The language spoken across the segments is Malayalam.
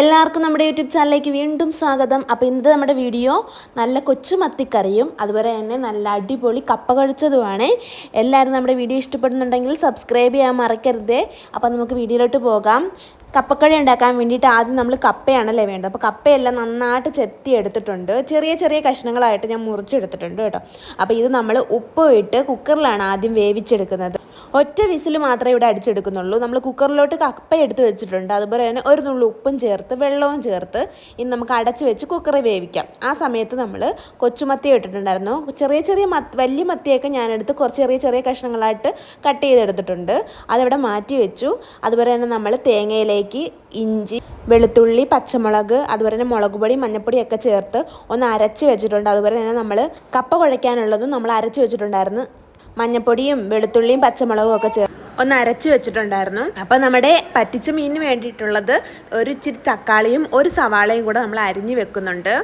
എല്ലാവർക്കും നമ്മുടെ യൂട്യൂബ് ചാനലിലേക്ക് വീണ്ടും സ്വാഗതം. അപ്പോൾ ഇന്നത്തെ നമ്മുടെ വീഡിയോ നല്ല കൊച്ചു മത്തിക്കറിയും അതുപോലെ തന്നെ നല്ല അടിപൊളി കപ്പ കഴിച്ചതുമാണ്. എല്ലാവരും നമ്മുടെ വീഡിയോ ഇഷ്ടപ്പെടുന്നുണ്ടെങ്കിൽ സബ്സ്ക്രൈബ് ചെയ്യാൻ മറക്കരുത്. അപ്പോൾ നമുക്ക് വീഡിയോയിലോട്ട് പോകാം. കപ്പക്കഴി ഉണ്ടാക്കാൻ വേണ്ടിയിട്ട് ആദ്യം നമ്മൾ കപ്പയാണല്ലേ വേണ്ടത്. അപ്പോൾ കപ്പയെല്ലാം നന്നായിട്ട് ചെത്തി എടുത്തിട്ടുണ്ട്. ചെറിയ ചെറിയ കഷ്ണങ്ങളായിട്ട് ഞാൻ മുറിച്ചെടുത്തിട്ടുണ്ട് കേട്ടോ. അപ്പോൾ ഇത് നമ്മൾ ഉപ്പ് ഇട്ട് കുക്കറിലാണ് ആദ്യം വേവിച്ചെടുക്കുന്നത്. ഒറ്റ വിസിൽ മാത്രമേ ഇവിടെ അടിച്ചെടുക്കുന്നുള്ളൂ. നമ്മൾ കുക്കറിലോട്ട് കപ്പ എടുത്ത് വെച്ചിട്ടുണ്ട്. അതുപോലെ തന്നെ ഒരു നുള്ളു ഉപ്പും ചേർത്ത് വെള്ളവും ചേർത്ത് ഇനി നമുക്ക് അടച്ച് വെച്ച് കുക്കറിൽ വേവിക്കാം. ആ സമയത്ത് നമ്മൾ കൊച്ചുമത്തി ഇട്ടിട്ടുണ്ടായിരുന്നു. ചെറിയ ചെറിയ മത്ത് വലിയ മത്തിയൊക്കെ ഞാനെടുത്ത് കുറച്ച് ചെറിയ ചെറിയ കഷ്ണങ്ങളായിട്ട് കട്ട് ചെയ്തെടുത്തിട്ടുണ്ട്. അതിവിടെ മാറ്റി വെച്ചു. അതുപോലെ തന്നെ നമ്മൾ തേങ്ങയിലേക്ക് ഇഞ്ചി വെളുത്തുള്ളി പച്ചമുളക് അതുപോലെ തന്നെ മുളക് പൊടി മഞ്ഞൾപ്പൊടി ഒക്കെ ചേർത്ത് ഒന്ന് അരച്ച് വെച്ചിട്ടുണ്ട്. അതുപോലെ തന്നെ നമ്മൾ കപ്പ കുഴയ്ക്കാനുള്ളതും നമ്മൾ അരച്ച് വെച്ചിട്ടുണ്ടായിരുന്നു. മഞ്ഞപ്പൊടിയും വെളുത്തുള്ളിയും പച്ചമുളകും ഒക്കെ ചേർത്ത് ഒന്ന് അരച്ച് വെച്ചിട്ടുണ്ടായിരുന്നു. അപ്പോൾ നമ്മുടെ പറ്റിച്ച മീനിന് വേണ്ടിയിട്ടുള്ളത് ഒരു ഇച്ചിരി തക്കാളിയും ഒരു സവാളയും കൂടെ നമ്മൾ അരിഞ്ഞു വെക്കുന്നുണ്ട്.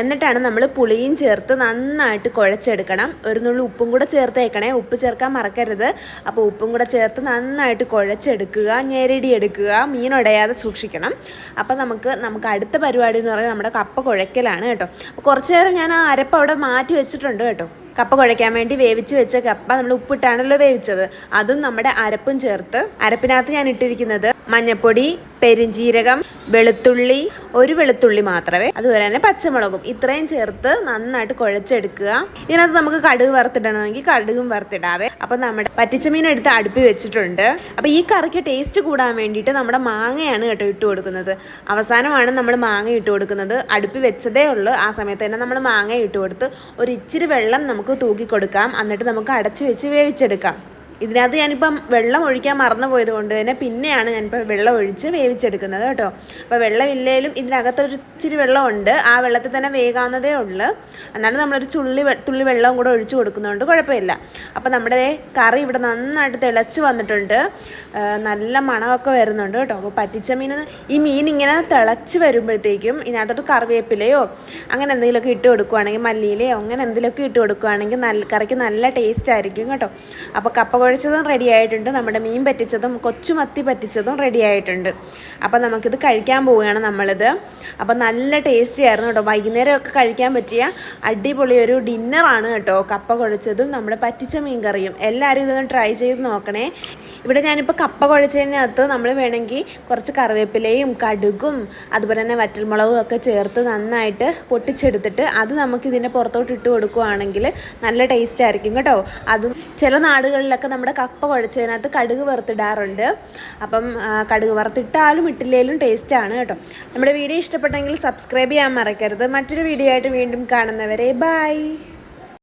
എന്നിട്ടാണ് നമ്മൾ പുളിയും ചേർത്ത് നന്നായിട്ട് കുഴച്ചെടുക്കണം. ഒരു നുള്ളി ഉപ്പും കൂടെ ചേർത്തേക്കണേ. ഉപ്പ് ചേർക്കാൻ മറക്കരുത്. അപ്പോൾ ഉപ്പും കൂടെ ചേർത്ത് നന്നായിട്ട് കുഴച്ചെടുക്കുക ഞെരടി എടുക്കുക മീൻ ഉടയാതെ സൂക്ഷിക്കണം. അപ്പോൾ നമുക്ക് നമുക്ക് അടുത്ത പരിപാടി എന്ന് പറയുന്നത് നമ്മുടെ കപ്പ കുഴക്കലാണ് കേട്ടോ. കുറച്ച് നേരം ഞാൻ ആ അരപ്പ് അവിടെ മാറ്റി വെച്ചിട്ടുണ്ട് കേട്ടോ. കപ്പ കുഴയ്ക്കാൻ വേണ്ടി വേവിച്ച് വെച്ച കപ്പ നമ്മൾ ഉപ്പിട്ടാണല്ലോ വേവിച്ചത്. അതും നമ്മുടെ അരപ്പും ചേർത്ത് അരപ്പിനകത്ത് ഞാൻ ഇട്ടിരിക്കുന്നത് മഞ്ഞപ്പൊടി പെരിഞ്ജീരകം വെളുത്തുള്ളി ഒരു വെളുത്തുള്ളി മാത്രമേ. അതുപോലെ തന്നെ പച്ചമുളകും. ഇത്രയും ചേർത്ത് നന്നായിട്ട് കുഴച്ചെടുക്കുക. ഇതിനകത്ത് നമുക്ക് കടുക് വറുത്തിടണമെങ്കിൽ കടുകും വറുത്തിടാവേ. അപ്പം നമ്മുടെ പറ്റിച്ച മീൻ എടുത്ത് അടുപ്പി വെച്ചിട്ടുണ്ട്. അപ്പം ഈ കറിക്ക് ടേസ്റ്റ് കൂടാൻ വേണ്ടിയിട്ട് നമ്മുടെ മാങ്ങയാണ് കേട്ടോ ഇട്ട് കൊടുക്കുന്നത്. അവസാനമാണ് നമ്മൾ മാങ്ങ ഇട്ട് കൊടുക്കുന്നത്. അടുപ്പി വെച്ചതേ ഉള്ളൂ. ആ സമയത്ത് തന്നെ നമ്മൾ മാങ്ങ ഇട്ട് കൊടുത്ത് ഒരു ഇച്ചിരി വെള്ളം നമുക്ക് തൂക്കി കൊടുക്കാം എന്നിട്ട് നമുക്ക് അടച്ചു വെച്ച് വേവിച്ചെടുക്കാം. ഇതിനകത്ത് ഞാനിപ്പം വെള്ളം ഒഴിക്കാൻ മറന്നു പോയത് കൊണ്ട് തന്നെ പിന്നെയാണ് ഞാനിപ്പോൾ വെള്ളം ഒഴിച്ച് വേവിച്ചെടുക്കുന്നത് കേട്ടോ. അപ്പോൾ വെള്ളമില്ലേലും ഇതിനകത്തൊരു ഇച്ചിരി വെള്ളമുണ്ട്. ആ വെള്ളത്തിൽ തന്നെ വേകാവുന്നതേ ഉള്ളൂ. എന്നാലും നമ്മളൊരു ചുള്ളി തുള്ളി വെള്ളവും കൂടെ ഒഴിച്ച് കൊടുക്കുന്നതുകൊണ്ട് കുഴപ്പമില്ല. അപ്പോൾ നമ്മുടെ കറി ഇവിടെ നന്നായിട്ട് തിളച്ച് വന്നിട്ടുണ്ട്. നല്ല മണമൊക്കെ വരുന്നുണ്ട് കേട്ടോ. അപ്പോൾ പറ്റിച്ച മീൻ ഈ മീൻ ഇങ്ങനെ തിളച്ച് വരുമ്പോഴത്തേക്കും ഇതിനകത്തോട്ട് കറിവേപ്പിലയോ അങ്ങനെ എന്തെങ്കിലുമൊക്കെ ഇട്ട് കൊടുക്കുവാണെങ്കിൽ മല്ലിയിലയോ അങ്ങനെ എന്തെങ്കിലുമൊക്കെ ഇട്ട് കൊടുക്കുവാണെങ്കിൽ നല്ല കറിക്ക് നല്ല ടേസ്റ്റ് ആയിരിക്കും കേട്ടോ. അപ്പോൾ കപ്പ കുഴച്ചതും റെഡി ആയിട്ടുണ്ട്. നമ്മുടെ മീൻ പറ്റിച്ചതും കൊച്ചുമത്തി പറ്റിച്ചതും റെഡി ആയിട്ടുണ്ട്. അപ്പോൾ നമുക്കിത് കഴിക്കാൻ പോവുകയാണ് നമ്മളിത്. അപ്പോൾ നല്ല ടേസ്റ്റി ആയിരുന്നു കേട്ടോ. വൈകുന്നേരമൊക്കെ കഴിക്കാൻ പറ്റിയ അടിപൊളി ഒരു ഡിന്നറാണ് കേട്ടോ. കപ്പ കുഴച്ചതും നമ്മുടെ പറ്റിച്ച മീൻ കറിയും. എല്ലാവരും ഇതൊന്ന് ട്രൈ ചെയ്ത് നോക്കണേ. ഇവിടെ ഞാനിപ്പോൾ കപ്പ കുഴച്ചതിനകത്ത് നമ്മൾ വേണമെങ്കിൽ കുറച്ച് കറിവേപ്പിലയും കടുകും അതുപോലെ തന്നെ വറ്റൽമുളകും ഒക്കെ ചേർത്ത് നന്നായിട്ട് പൊട്ടിച്ചെടുത്തിട്ട് അത് നമുക്ക് ഇതിന്റെ പുറത്തോട്ട് ഇട്ട് കൊടുക്കുകയാണെങ്കിൽ നല്ല ടേസ്റ്റ് ആയിരിക്കും കേട്ടോ. അതും ചില നാടുകളിലൊക്കെ നമ്മുടെ കപ്പ കുഴച്ചതിനകത്ത് കടുക് വറുത്തിടാറുണ്ട്. അപ്പം കടുക് വറുത്തിട്ടാലും ഇട്ടില്ലേലും ടേസ്റ്റാണ് കേട്ടോ. നമ്മുടെ വീഡിയോ ഇഷ്ടപ്പെട്ടെങ്കിൽ സബ്സ്ക്രൈബ് ചെയ്യാൻ മറക്കരുത്. മറ്റൊരു വീഡിയോ ആയിട്ട് വീണ്ടും കാണുന്നവരെ ബൈ.